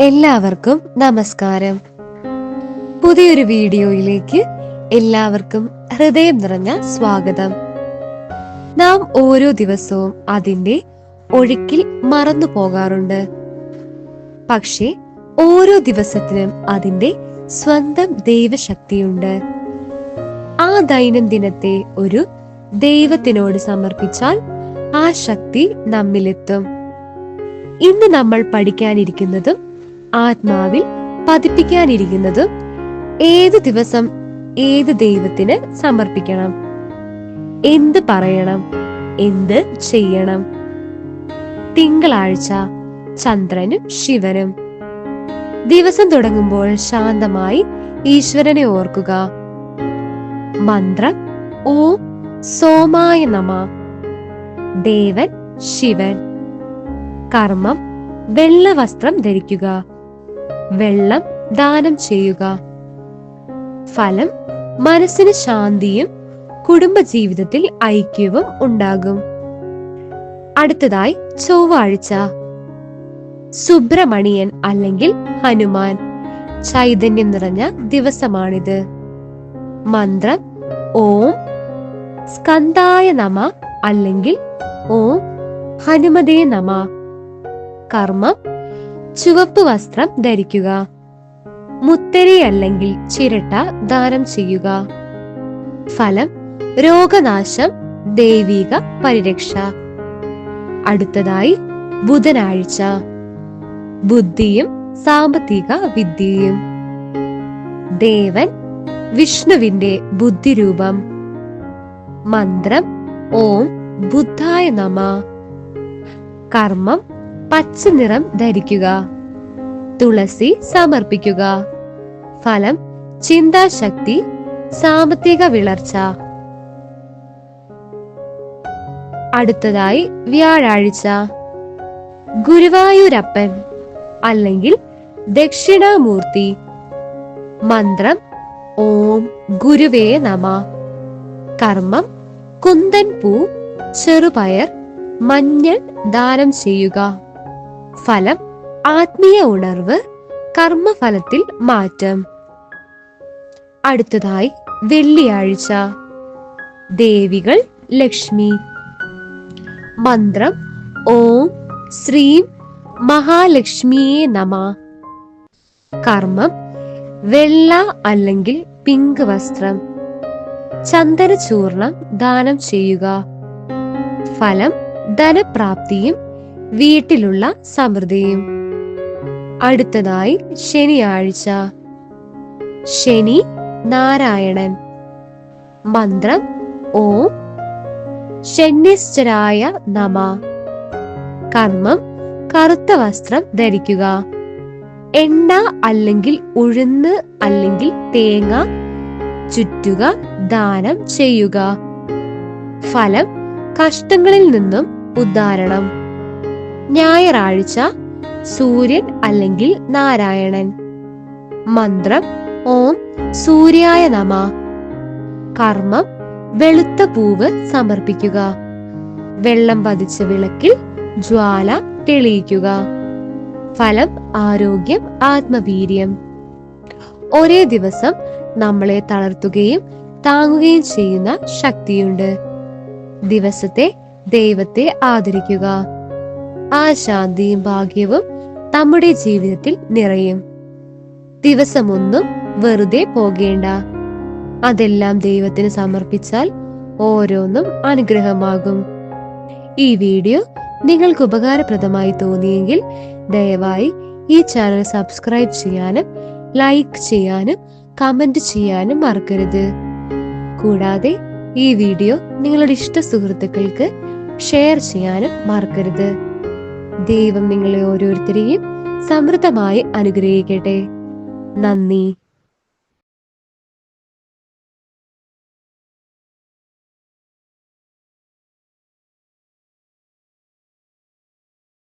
എല്ലാവർക്കും നമസ്കാരം. പുതിയൊരു വീഡിയോയിലേക്ക് എല്ലാവർക്കും ഹൃദയം നിറഞ്ഞ സ്വാഗതം. നാം ഓരോ ദിവസവും അതിന്റെ ഒഴുക്കിൽ മറന്നു പോകാറുണ്ട്. പക്ഷേ ഓരോ ദിവസത്തിനും അതിന്റെ സ്വന്തം ദൈവശക്തിയുണ്ട്. ആ ദൈനംദിനത്തെ ഒരു ദൈവത്തിനോട് സമർപ്പിച്ചാൽ ആ ശക്തി നമ്മിലെത്തും. ഇന്ന് നമ്മൾ പഠിക്കാനിരിക്കുന്നതും ആത്മാവിൽ പതിപ്പിക്കാനിരിക്കുന്നത് ഏത് ദിവസം ഏത് ദൈവത്തിന് സമർപ്പിക്കണം? എന്ത് പറയണം? എന്ത് ചെയ്യണം? തിങ്കളാഴ്ച ചന്ദ്രനും ശിവനും. ദിവസം തുടങ്ങുമ്പോൾ ശാന്തമായി ഈശ്വരനെ ഓർക്കുക. മന്ത്രം ഓ സോമായ നമ. ദേവൻ ശിവൻ. കർമ്മം വെള്ള വസ്ത്രം ധരിക്കുക. വെള്ളം ദാനം ചെയ്യുക. ഫലം മനസ്സിന് ശാന്തിയും കുടുംബജീവിതത്തിൽ ഐക്യവും ഉണ്ടാകും. അടുത്തതായി ചൊവ്വാഴ്ച. സുബ്രഹ്മണിയൻ അല്ലെങ്കിൽ ഹനുമാൻ ചൈതന്യം നിറഞ്ഞ ദിവസമാണിത്. മന്ത്രം ഓം സ്കന്ധായ നമ അല്ലെങ്കിൽ ഓം ഹനുമതേ നമ. കർമ്മം ചുവപ്പ് വസ്ത്രം ധരിക്കുക. മുത്തരി അല്ലെങ്കിൽ ചിരട്ട ദാനം ചെയ്യുക. ഫലം രോഗനാശം ദൈവിക പരിരക്ഷ. അടുത്തതായി ബുധനാഴ്ച. ബുദ്ധിയും സാമ്പത്തിക വിദ്യയും. ദേവൻ വിഷ്ണുവിന്റെ ബുദ്ധിരൂപം. മന്ത്രം ഓം ബുദ്ധായ നമ. കർമ്മം പച്ച നിറം ധരിക്കുക. തുളസി സമർപ്പിക്കുക. ഫലം ചിന്താശക്തി സാമ്പത്തിക വിളർച്ച. അടുത്തതായി വ്യാഴാഴ്ച. ഗുരുവായൂരപ്പൻ അല്ലെങ്കിൽ ദക്ഷിണാമൂർത്തി. മന്ത്രം ഓം ഗുരുവേ നമ. കർമ്മം കുന്തൻ പൂ ചെറുപയർ മഞ്ഞൾ ദാനം ചെയ്യുക. ഫലം ആത്മീയ ഉണർവ് കർമ്മഫലത്തിൽ മാറ്റം. അടുത്തതായി വെള്ളിയാഴ്ച. ദേവികൾ ലക്ഷ്മി. മന്ത്രം ഓം ശ്രീം മഹാലക്ഷ്മിയെ നമ. കർമ്മം വെള്ള അല്ലെങ്കിൽ പിങ്ക് വസ്ത്രം. ചന്ദനചൂർണം ദാനം ചെയ്യുക. ഫലം ധനപ്രാപ്തിയും വീട്ടിലുള്ള സമൃദ്ധിയും. അടുത്തതായി ശനിയാഴ്ച. ശനി നാരായണൻ. മന്ത്രം ഓം ശനിശ്ചരായ നമ. കർമ്മം കറുത്ത വസ്ത്രം ധരിക്കുക. എണ്ണ അല്ലെങ്കിൽ ഉഴുന്ന് അല്ലെങ്കിൽ തേങ്ങ. ചുറ്റുക ദാനം ചെയ്യുക. ഫലം കഷ്ടങ്ങളിൽ നിന്നും ഉദ്ധാരണം. ഞായറാഴ്ച സൂര്യൻ അല്ലെങ്കിൽ നാരായണൻ. മന്ത്രം ഓം സൂര്യായ നമ. കർമ്മം വെളുത്ത പൂവ് സമർപ്പിക്കുക. വെള്ളം പതിച്ച വിളക്കിൽ ജ്വാല തെളിയിക്കുക. ഫലം ആരോഗ്യം ആത്മവീര്യം. ഒരേ ദിവസം നമ്മളെ തളർത്തുകയും താങ്ങുകയും ചെയ്യുന്ന ശക്തിയുണ്ട്. ദിവസത്തെ ദൈവത്തെ ആദരിക്കുക. ആ ശാന്തിയും ഭാഗ്യവും നമ്മുടെ ജീവിതത്തിൽ നിറയും. ദിവസമൊന്നും വെറുതെ പോകേണ്ട. അതെല്ലാം ദൈവത്തിന് സമർപ്പിച്ചാൽ ഓരോന്നും അനുഗ്രഹമാകും. ഈ വീഡിയോ നിങ്ങൾക്ക് ഉപകാരപ്രദമായി തോന്നിയെങ്കിൽ ദയവായി ഈ ചാനൽ സബ്സ്ക്രൈബ് ചെയ്യാനും ലൈക്ക് ചെയ്യാനും കമന്റ് ചെയ്യാനും മറക്കരുത്. കൂടാതെ ഈ വീഡിയോ നിങ്ങളുടെ ഇഷ്ട സുഹൃത്തുക്കൾക്ക് ഷെയർ ചെയ്യാനും മറക്കരുത്. ദൈവം നിങ്ങളെ ഓരോരുത്തരെയും സമൃദ്ധമായി അനുഗ്രഹിക്കട്ടെ. നന്ദി.